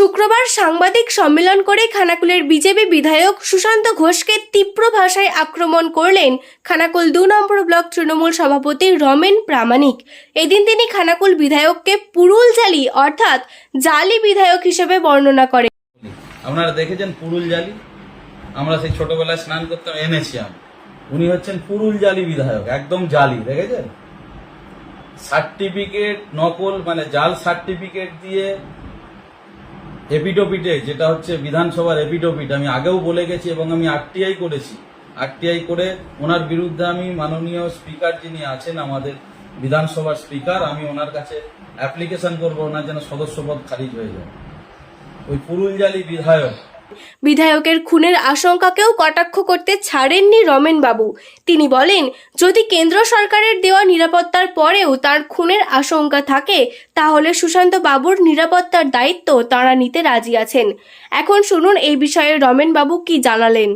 শুক্রবার সাংবাদিক সম্মেলন করে খানাকুলের বিজেপি বিধায়ক সুশান্ত ঘোষকে তীব্র ভাষায় আক্রমণ করলেন খানাকুল দু নম্বর ব্লক তৃণমূল সভাপতি রমেন প্রামাণিক। এদিন তিনি খানাকুল বিধায়ককে পুরুল জালি অর্থাৎ জালি বিধায়ক হিসেবে বর্ণনা করেন। আপনারা দেখেছেন পুরুল জালি? আমরা সেই ছোটবেলায় স্নান করতাম, এনেছি উনি হচ্ছেন পুরুল জালি বিধায়ক, একদম জালি, দেখেছেন? সার্টিফিকেট নকল মানে জাল সার্টিফিকেট দিয়ে এপিডোপিটে যেটা হচ্ছে বিধানসভার এপিডোপিট আমি আগেও বলে গেছি এবং আমি আরটিআই করেছি। আরটিআই করে ওনার বিরুদ্ধে আমি মাননীয় স্পিকার যিনি আছেন, আমাদের বিধানসভার স্পিকার, আমি ওনার কাছে অ্যাপ্লিকেশন করব, ওনার যেন সদস্যপদ খারিজ হয়ে যায়। ওই পুরুলজালি বিধায়ক বিধায়কের খুনের আশঙ্কাকেও কটাক্ষ করতে ছাড়েননি রমেন বাবু তিনি বলেন, যদি কেন্দ্র সরকারের দেওয়া নিরাপত্তার পরেও তার খুনের আশঙ্কা থাকে, তাহলে সুশান্ত বাবুর নিরাপত্তার দায়িত্ব তাঁরা নিতে রাজি আছেন। এখন শুনুন এই বিষয়ে রমেন বাবু কি জানালেন।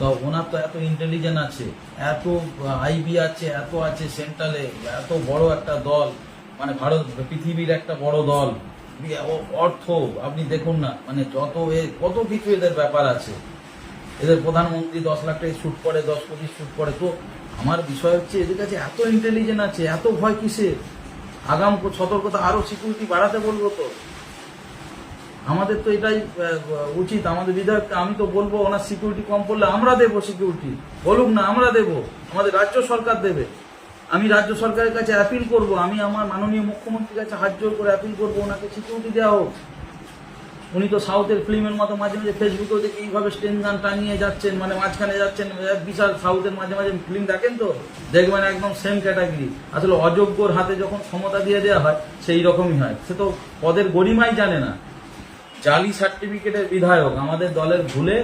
তো ওনার তো এত ইন্টেলিজেন্ট আছে, এত আইবি আছে, এত আছে সেন্ট্রালে এত বড় একটা দল মানে ভারত, পৃথিবীর একটা বড় দল। অর্থ, আপনি দেখুন না মানে যত এ, কত কিছু এদের ব্যাপার আছে। এদের প্রধানমন্ত্রী দশ লাখ টাকা শ্যুট করে, দশ কোটি শ্যুট করে। তো আমার বিষয় হচ্ছে, এদের কাছে এত ইন্টেলিজেন্ট আছে, এত ভয় কিসে আগাম সতর্কতা আরও সিকিউরিটি বাড়াতে বলব তো। আমাদের তো এটাই উচিত। আমাদের বিধায়ক আমি তো বলব, ওনার সিকিউরিটি কম পড়লে আমরা দেবো সিকিউরিটি বলুক না, আমরা দেবো। আমাদের রাজ্য সরকার দেবে। আমি রাজ্য সরকারের কাছে অ্যাপিল করব, আমি আমার মাননীয় মুখ্যমন্ত্রীর কাছে হাত জোর করে অ্যাপিল করব, ওনাকে সিকিউরিটি দেওয়া হোক। উনি তো সাউথের ফিল্মের মতো মাঝে মাঝে ফেসবুকেও দেখি এইভাবে স্টেন গান টানিয়ে যাচ্ছেন মানে মাঝখানে যাচ্ছেন বিশাল সাউথের মাঝে মাঝে ফিল্ম দেখেন তো? দেখবেন একদম সেম ক্যাটাগরি আসলে অযোগ্যর হাতে যখন ক্ষমতা দিয়ে দেওয়া হয়, সেই রকমই হয়। সে তো পদের গরিমাই জানে না। জালি সার্টিফিকেটের বিধায়ক, আমাদের দলের ভুলে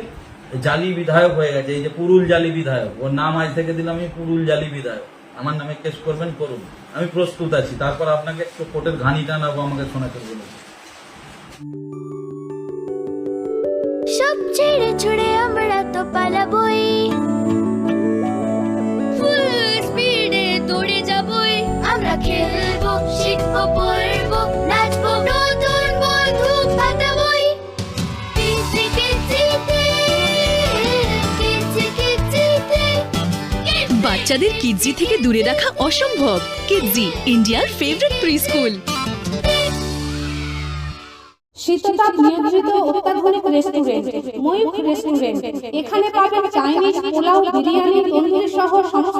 জালি বিধায়ক হয়ে গেছে, এই যে পুরুল জালি বিধায়ক। ওর নাম আজ থেকে দিলাম আমি পুরুল জালি বিধায়ক। আমার নামে কেস করবেন, করুন। আমি প্রস্তুত আছি। তারপর আপনাকে একটু কোর্টের ঘানি টানাবো আমাকে শোনাতে বলুন। সব ছেড়ে ছুড়ে আমরা তো পালাবই। বাচ্চাদের কিডজি থেকে দূরে রাখা অসম্ভব। কিডজি, ইন্ডিয়ার ফেভারিট প্রি স্কুল শীততাপ নিয়ন্ত্রিত অত্যাধুনিক রেস্টুরেন্ট ময়ূখ রেস্টুরেন্ট এখানে পাবেন চাইনিজ পোলাও, বিরিয়ানি, তন্দুরি সহ সমস্ত